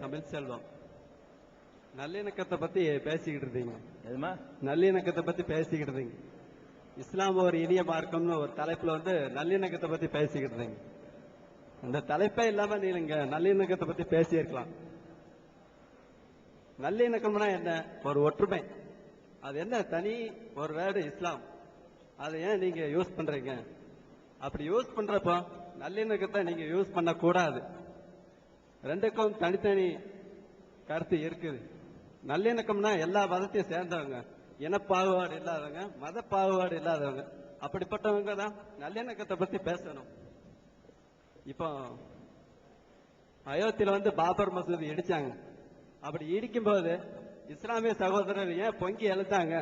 தமிழ் செல்வம். நல்லிணக்கத்தை பத்தி பேசிக்கிட்டு இருந்தீங்க. எதுமா? நல்லிணக்கத்தை பத்தி பேசிக்கிட்டு இருந்தீங்க. இஸ்லாம் ஒரு இனிய மார்க்கம்னு ஒரு தலைப்புல வந்து நல்லிணக்கத்தை பத்தி பேசிக்கிட்டு இருந்தீங்க. அந்த தலைப்பே இல்லாம நீங்க நல்லிணக்கத்தை பத்தி பேசியிருக்கலாம். நல்லிணக்கம்னா என்ன? ஒரு ஒற்றுமை. அது என்ன? தனி ஒரு வேர்டு இஸ்லாம். அதை ஏன் நீங்க யூஸ் பண்றீங்க? அப்படி யூஸ் பண்றப்போ நல்லிணக்கத்தை நீங்க யூஸ் பண்ண கூடாது ரெண்டுக்கும் தனித்தனி கருத்து இருக்குது. நல்லிணக்கம்னா எல்லா மதத்தையும் சேர்ந்தவங்க. இனப்பாகுபாடு இல்லாதவங்க மத பாகுபாடு இல்லாதவங்க. அப்படிப்பட்டவங்க தான் நல்லிணக்கத்தை பத்தி பேசணும். இப்போ அயோத்தியில வந்து பாபர் மசூதி இடிச்சாங்க. அப்படி இடிக்கும்போது இஸ்லாமிய சகோதரர் ஏன் பொங்கி எழுத்தாங்க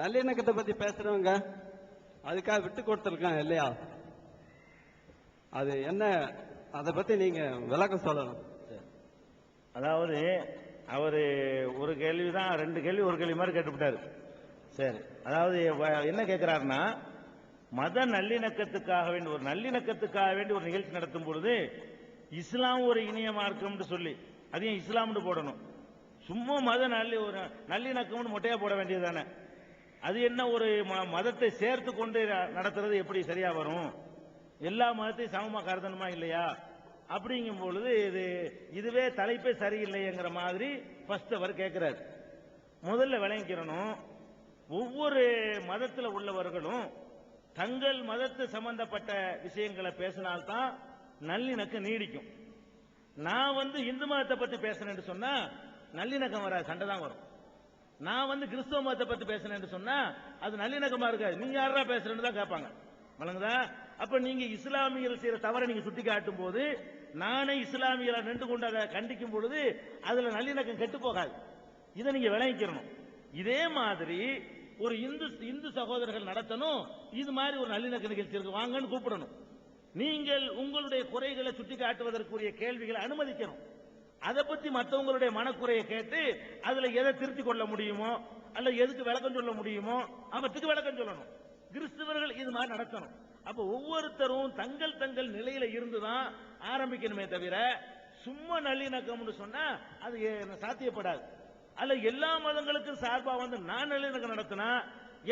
நல்லிணக்கத்தை பத்தி பேசுறவங்க அதுக்காக விட்டு கொடுத்துருக்காங்க இல்லையா? அது என்ன அதை பத்தி நீங்க விளக்கம் சொல்லணும். அதாவது அவர் ஒரு கேள்வி தான் ரெண்டு கேள்வி ஒரு கேள்வி மாதிரி கேட்டுவிட்டார். சரி. அதாவது என்ன கேட்கிறாருன்னா மத நல்லிணக்கத்துக்காக வேண்டி ஒரு நல்லிணக்கத்துக்காக வேண்டி ஒரு நிகழ்ச்சி நடத்தும் பொழுது இஸ்லாம் ஒரு இனிய மார்க்கம்னு சொல்லி அதையும் இஸ்லாம்னு போடணும்? சும்மா மத நல்லி ஒரு நல்லிணக்கம்னு மொட்டையா போட வேண்டியது தானே அது என்ன ஒரு ம- மதத்தை சேர்த்து கொண்டு நடத்துறது எப்படி சரியா வரும்? எல்லா மதத்தையும் சமமா கருதணுமா இல்லையா? அப்படிங்கும் பொழுது இது இதுவே தலைப்பே சரியில்லைங்கிற மாதிரி ஃபர்ஸ்ட் அவர் கேட்கிறார் முதல்ல விளங்கிக்கிறனும் ஒவ்வொரு மதத்தில் உள்ளவர்களும் தங்கள் மதத்து சம்பந்தப்பட்ட விஷயங்களை பேசினால்தான் நல்லிணக்கம் நீடிக்கும். நான் வந்து இந்து மதத்தை பத்தி பேசுறேன்னு சொன்னா நல்லிணக்கம் வராது சண்டை தான் வரும். நான் வந்து கிறிஸ்தவ மதத்தை பத்தி பேசுறேன்னு சொன்னா அது நல்லிணக்கமா இருக்காது. நீங்க யாரா பேசுறேன்னு தான் கேட்பாங்க. வழங்குதா அப்ப நீங்க இஸ்லாமியர்கள் செய்யற தவறை நீங்க சுட்டி காட்டும் போது நானே இஸ்லாமியரா நின்று கொண்டு அதை கண்டிக்கும் பொழுது அதுல நல்லிணக்கம் கெட்டு போகாது. இதை நீங்க விளங்கிக்கிறணும் இதே மாதிரி ஒரு இந்து இந்து சகோதரர்கள் நடத்தணும் இது மாதிரி ஒரு நல்லிணக்க நிகழ்ச்சி இருக்கு வாங்கன்னு கூப்பிடணும். நீங்கள் உங்களுடைய குறைகளை சுட்டி காட்டுவதற்குரிய கேள்விகளை அனுமதிக்கணும். அதை பத்தி மற்றவங்களுடைய மனக்குறையை கேட்டு அதுல எதை திருத்திக் கொள்ள முடியுமோ அல்ல எதுக்கு விளக்கம் சொல்ல முடியுமோ அவற்றுக்கு விளக்கம் சொல்லணும். கிறிஸ்தவர்கள் இது மாதிரி நடத்தணும். அப்ப ஒவ்வொருத்தரும் தங்கள் தங்கள் நிலையில இருந்துதான் ஆரம்பிக்கணுமே தவிர சும்மா நல்லிணக்கம்னு சொன்னா அது சாத்தியப்படாது. அல்ல எல்லா மதங்களுக்கும் சார்பா வந்து நான் நல்லிணக்கம் நடத்தினா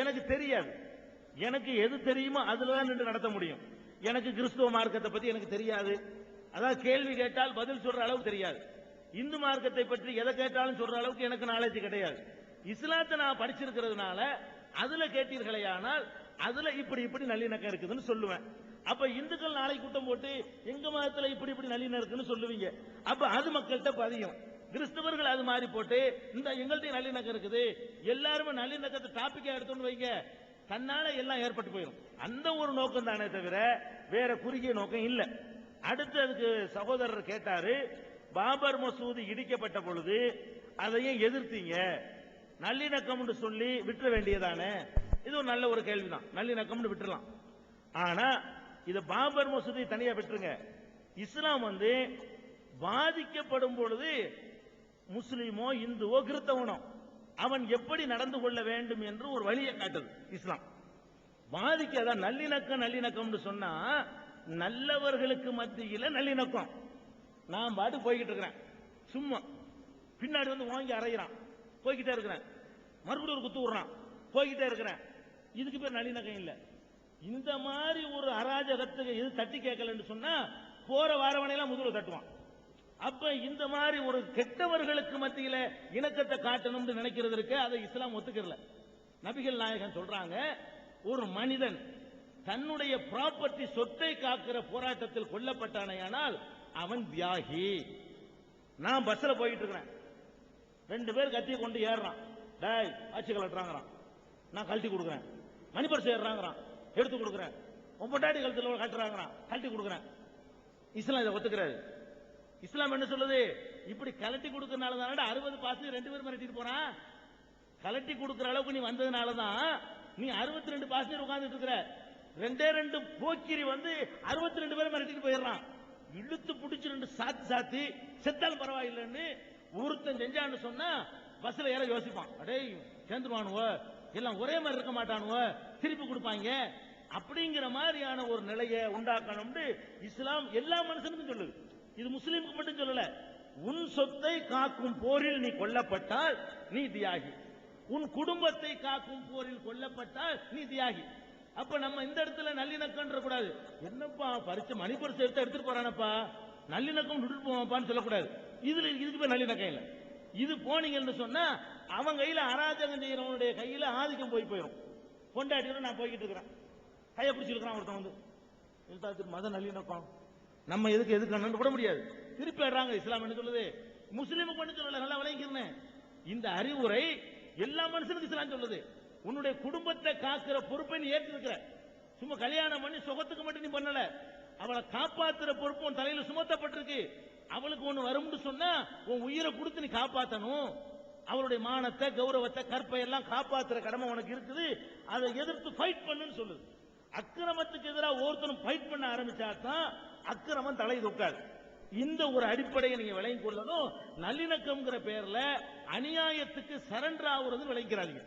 எனக்கு தெரியாது. எனக்கு எது தெரியுமோ அதுலதான் நின்று நடத்த முடியும். எனக்கு கிறிஸ்துவ மார்க்கத்தை பத்தி எனக்கு தெரியாது. அதாவது கேள்வி கேட்டால் பதில் சொல்ற அளவுக்கு தெரியாது. இந்து மார்க்கத்தை பற்றி எதை கேட்டாலும் சொல்ற அளவுக்கு எனக்கு நாலேஜ் கிடையாது. இஸ்லாத்தை நான் படிச்சிருக்கிறதுனால அதுல கேட்டீர்களே ஆனால் அதுல இப்படி இப்படி நல்லிணக்கம் இருக்குதுன்னு சொல்லுவேன். அப்ப இந்துக்கள் நாளை கூட்டம் போட்டு எங்க மதத்துல இப்படி இப்படி நல்லிணக்கம் இருக்குன்னு சொல்லுவீங்க. அப்ப அது மக்கள்கிட்ட பதியும். கிறிஸ்தவர்கள் அது மாதிரி போட்டு இந்த எங்கள்கிட்ட நல்லிணக்கம் இருக்குது எல்லாருமே நல்லிணக்கத்தை டாபிக்கா எடுத்தோம்னு வைங்க. தன்னால எல்லாம் ஏற்பட்டு போயிடும் அந்த ஒரு நோக்கம் தானே தவிர வேற குறுகிய நோக்கம் இல்ல. அடுத்து அதுக்கு சகோதரர் கேட்டாரு பாபர் மசூதி இடிக்கப்பட்ட பொழுது அதையும் எதிர்த்தீங்க. நல்லிணக்கம்னு சொல்லி விட்டுற வேண்டியதானே? இது ஒரு நல்ல ஒரு கேள்விதான். நல்லிணக்கம்னு விட்டுறலாம். ஆனா இது பாபர் மசூதி தனியா விட்டுருங்க. இஸ்லாம் வந்து பாதிக்கப்படும் பொழுது முஸ்லீமோ இந்துவோ கிறிஸ்தவனோ அவன் எப்படி நடந்து கொள்ள வேண்டும் என்று ஒரு வழியை காட்டுது இஸ்லாம். பாதிக்காத? நல்லிணக்கம் நல்லிணக்கம்னு சொன்னா நல்லவர்களுக்கு மத்தியில நல்லிணக்கம். நான் பாட்டு போய்கிட்டு இருக்கிறேன். சும்மா. பின்னாடி வந்து வாங்கி அரைகிறான் போய்கிட்டே இருக்கிறேன். மறுபடியும் ஒரு குத்து விடுறான். போய்கிட்டே இருக்கிறேன். இதுக்கு பேர் நல்லிணக்கம் இல்ல. இந்த மாதிரி ஒரு அராஜகத்துக்கு இது தட்டி கேட்கலன்னு சொன்னா போற வாரவனையெல்லாம் முதுகுல தட்டுவான். அப்ப இந்த மாதிரி ஒரு கெட்டவர்களுக்கு மத்தியில இணக்கத்தை காட்டணும்னு நினைக்கிறது இருக்கு அதை இஸ்லாம் ஒத்துக்கிறல. நபிகள் நாயகன் சொல்றாங்க ஒரு மனிதன் தன்னுடைய ப்ராப்பர்ட்டி சொத்தை காக்கிற போராட்டத்தில் கொல்லப்பட்டானேயானால் அவன் தியாகி. நான் பஸ்ல போயிட்டு இருக்கிறேன் ரெண்டு பேர் கத்தியை கொண்டு ஏறுறான். டேய் ஆட்சி கலட்டுறாங்கிறான். நான் கழட்டி கொடுக்குறேன். மணிப்பர்ஸ் ஏறுறாங்கிறான் எடுத்து கொடுக்குறேன். உன் பொட்டாடி கழுத்துல கட்டுறாங்கிறான் கழட்டி கொடுக்குறேன். இஸ்லாம் இதை ஒத்துக்கிறாரு. இஸ்லாம் என்ன சொல்லுது? இப்படி கலட்டி கொடுக்கறனால தான் அறுபது பாசு ரெண்டு பேரும் மிரட்டிட்டு போறான் கலட்டி கொடுக்குற அளவுக்கு நீ வந்ததுனால தான் நீ அறுபத்தி ரெண்டு பாசஞ்சர் உட்கார்ந்துட்டு இருக்கிற. ரெண்டே ரெண்டு போக்கிரி வந்து அறுபத்தி ரெண்டு பேரும் மிரட்டிட்டு போயிடுறான். இழுத்து பிடிச்சி ரெண்டு சாத்தி சாத்தி செத்தாலும் பரவாயில்லைன்னு ஒருத்தன் செஞ்சான்னு சொன்னா பஸ்ல ஏற யோசிப்பான். அடே சேர்ந்துருவானுவோ? எல்லாம் ஒரே மாதிரி இருக்க மாட்டானுவ? திருப்பி கொடுப்பாங்க. அப்படிங்கிற மாதிரியான ஒரு நிலையை உண்டாக்கணும்னு இஸ்லாம் எல்லா மனுஷனுக்கும் சொல்லுது. இது முஸ்லீமுக்கு மட்டும் சொல்லல. உன் சொத்தை காக்கும் போரில் நீ கொல்லப்பட்டால் நீ தியாகி. உன் குடும்பத்தை காக்கும் போரில் கொல்லப்பட்டால் நீ தியாகி. அப்ப நம்ம இந்த இடத்துல நல்லிணக்கம் கூடாது. என்னப்பா பரிசு மணிப்பரிசு எடுத்து எடுத்துட்டு போறானப்பா? நல்லிணக்கம் விட்டுட்டு போவாப்பான்னு சொல்லக்கூடாது. இதுல இதுக்கு பேர் நல்லிணக்கம் இல்லை. இது போனீங்கன்னு சொன்னா அவன் கையில அராஜகம் செய்யறவனுடைய கையில ஆதிக்கம் போய் போயிடும் பொண்டாட்டியோட நான் போய்கிட்டு இருக்கிறேன். கையை பிடிச்சிருக்கிறான் ஒருத்தன் வந்து. இழுத்தா மத நல்லிணக்கம். நம்ம எதுக்கு எதுக்கு அண்ணன் கூட முடியாது? திருப்பி ஆடுறாங்க இஸ்லாம் என்ன சொல்லுது? முஸ்லீமுக்கு பண்ணி சொல்லல நல்லா விளங்கிக்கிறேன். இந்த அறிவுரை எல்லா மனுஷனுக்கும் இஸ்லாம் சொல்லுது. உன்னுடைய குடும்பத்தை காக்கிற பொறுப்பை நீ ஏற்றிருக்கிற. சும்மா கல்யாணம் பண்ணி சுகத்துக்கு மட்டும் நீ பண்ணல. அவளை காப்பாத்துற பொறுப்பு உன் தலையில சுமத்தப்பட்டிருக்கு. அவளுக்கு ஒண்ணு வரும்னு சொன்னா உன் உயிரை கொடுத்து நீ காப்பாத்தணும். அவளுடைய மானத்தை கௌரவத்தை கற்பை எல்லாம் காப்பாத்துற கடமை உனக்கு இருக்குது. அதை எதிர்த்து ஃபைட் பண்ணுன்னு சொல்லுது. அக்கிரமத்துக்கு எதிராக ஒருத்தரும் ஃபைட் பண்ண ஆரம்பிச்சா தான் அக்கிரமம் தலை தூக்காது. இந்த ஒரு அடிப்படையை நீங்க விளங்கி கொள்ளணும். நல்லிணக்கம்ங்கிற பேர்ல அநியாயத்துக்கு சரண்டர் ஆகுறது விளங்கிறாதீங்க.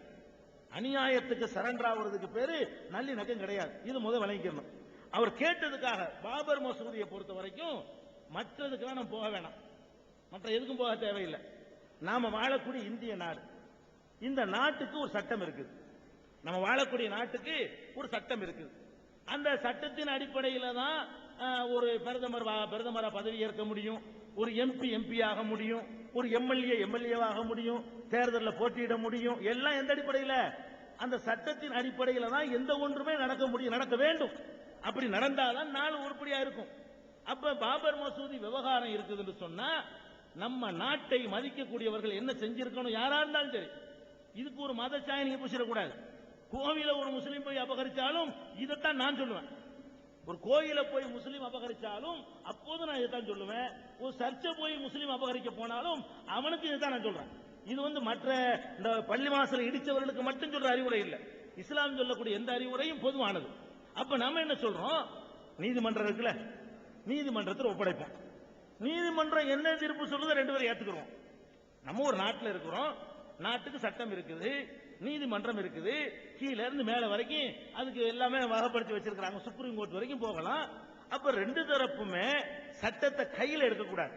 அநியாயத்துக்கு சரண்டர் ஆகுறதுக்கு பேரு நல்லிணக்கம் கிடையாது. இது முதல் விளங்கிக்கணும். அவர் கேட்டதுக்காக பாபர் மசூதியை பொறுத்த வரைக்கும் மற்றதுக்கெல்லாம் நம்ம போக வேணாம். மற்ற எதுக்கும் போக தேவையில்லை. நாம வாழக்கூடிய இந்திய நாடு. இந்த நாட்டுக்கு ஒரு சட்டம் இருக்குது. நம்ம வாழக்கூடிய நாட்டுக்கு ஒரு சட்டம் இருக்குது. அந்த சட்டத்தின் அடிப்படையில் தான் ஒரு பிரதமர் வா- பதவி ஏற்க முடியும். ஒரு எம்பி எம்பி ஆக முடியும். ஒரு எம்எல்ஏ எம்எல்ஏ ஆக முடியும். தேர்தலில் போட்டியிட முடியும். எல்லாம் எந்த அடிப்படையில்? அந்த சட்டத்தின் அடிப்படையில் தான் எந்த ஒன்றுமே நடக்க முடியும் நடக்க வேண்டும். அப்படி நடந்தாதான் நாள் உருப்படியா இருக்கும். அப்ப பாபர் மசூதி விவகாரம் இருக்குதுன்னு சொன்னா நம்ம நாட்டை மதிக்கக்கூடியவர்கள் என்ன செஞ்சிருக்கணும் யாரா இருந்தாலும் சரி. இதுக்கு ஒரு மத சாயம் நீங்க பூசிடக்கூடாது. கோவில ஒரு முஸ்லீம் போய் அபகரிச்சாலும் இதைத்தான் நான் சொல்லுவேன். ஒரு கோயில போய் முஸ்லீம் அபகரிச்சாலும் அப்போது நான் இதைத்தான் சொல்லுவேன். ஒரு சர்ச்சை போய் முஸ்லீம் அபகரிக்க போனாலும் அவனுக்கு இதைத்தான் நான் சொல்றேன். இது வந்து மற்ற இந்த பள்ளி வாசலை இடிச்சவர்களுக்கு மட்டும் சொல்ற அறிவுரை இல்லை. இஸ்லாம் சொல்லக்கூடிய எந்த அறிவுரையும் பொதுவானது. அப்ப நாம என்ன சொல்றோம்? நீதிமன்றம் இருக்குல்ல நீதிமன்றத்தில் ஒப்படைப்போம். நீதிமன்றம் என்ன தீர்ப்பு சொல்லுதோ ரெண்டு பேரும் ஏத்துக்கிறோம் நம்ம ஒரு நாட்டில் இருக்கிறோம். நாட்டுக்கு சட்டம் இருக்குது நீதிமன்றம் இருக்குது. கீழே இருந்து மேல வரைக்கும் அதுக்கு எல்லாமே வகைப்படுத்தி வச்சிருக்கிறாங்க. சுப்ரீம் கோர்ட் வரைக்கும் போகலாம். அப்ப ரெண்டு தரப்புமே சட்டத்தை கையில எடுக்கக்கூடாது.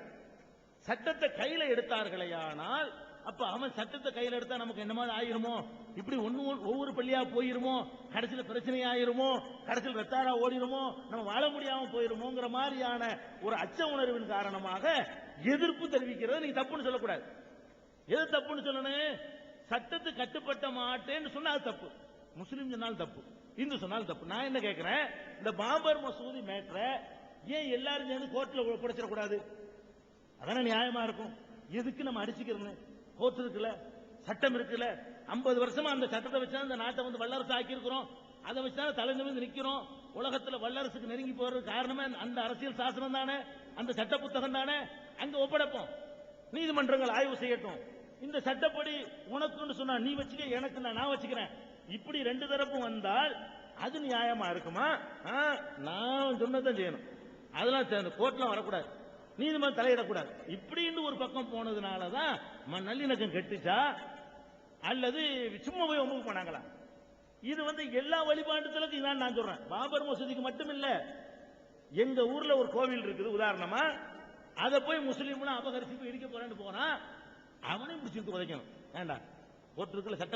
சட்டத்தை கையில எடுத்தார்களேயானால் அப்ப அவன் சட்டத்தை கையில் எடுத்தா நமக்கு என்ன மாதிரி ஆயிருமோ? இப்படி ஒன்னு ஒவ்வொரு பள்ளியா போயிருமோ? கடைசியில பிரச்சனை ஆயிருமோ கடைசியில் வெத்தாரா ஓடிருமோ? நம்ம வாழ முடியாம போயிருமோங்கிற மாதிரியான ஒரு அச்ச உணர்வின் காரணமாக எதிர்ப்பு தெரிவிக்கிறது. நீங்க தப்புன்னு சொல்லக்கூடாது. எது தப்புன்னு சொல்லணும் சட்டத்து கட்டுப்பட்ட மாட்டேன்னு சொன்னா அது தப்பு. முஸ்லீம் சொன்னாலும் தப்பு. இந்து சொன்னாலும் தப்பு. நான் என்ன கேட்கிறேன் இந்த பாபர் மசூதி மேட்ர ஏன் எல்லாரும் சேர்ந்து கோர்ட்ல குடைச்சிடக்கூடாது அதான நியாயமா இருக்கும். எதுக்கு நம்ம அடிச்சுக்கிறது கோர்ட் இருக்குல்ல சட்டம் இருக்குல்ல. ஐம்பது வருஷமா அந்த சட்டத்தை வச்சு அந்த நாட்டை வந்து வல்லரசு ஆக்கியிருக்கிறோம் அதை வச்சு தான் தலை நிமிர்ந்து நிற்கிறோம் உலகத்தில் வல்லரசுக்கு நெருங்கி போறது காரணமே அந்த அரசியல் சாசனம் தானே? அந்த சட்ட புத்தகம் தானே? அங்க ஒப்படைப்போம். நீதிமன்றங்கள் ஆய்வு செய்யட்டும். இந்த சட்டப்படி உனக்குன்னு சொன்னா நீ வச்சுக்க எனக்கு நான் நான் வச்சுக்கிறேன். இப்படி ரெண்டு தரப்பும் வந்தால் அது நியாயமா இருக்குமா? ஆ, நான் சொன்னதான் செய்யணும். அதெல்லாம் கோர்ட்லாம் வரக்கூடாது. நீதிமன்றம் தலையிடக்கூடாது. இப்படின்னு ஒரு பக்கம் போனதுனால தான் நல்லிணக்கம் கெட்டுச்சா? அல்லது சும்மா போய் ஒம்புக்கு போனாங்களா இது வந்து எல்லா வழிபாட்டுகளுக்கும் இதான் நான் சொல்றேன். பாபர் மசூதிக்கு மட்டும் இல்ல எங்க ஊர்ல ஒரு கோவில் இருக்குது உதாரணமா அதை போய் முஸ்லீம்லாம் அபகரிச்சு போய் இடிக்க போறேன்னு போனா அவனையும் பிடிச்சிருந்து உதைக்கணும் வேண்டாம் ஒருத்தருக்குள்ள சட்டம்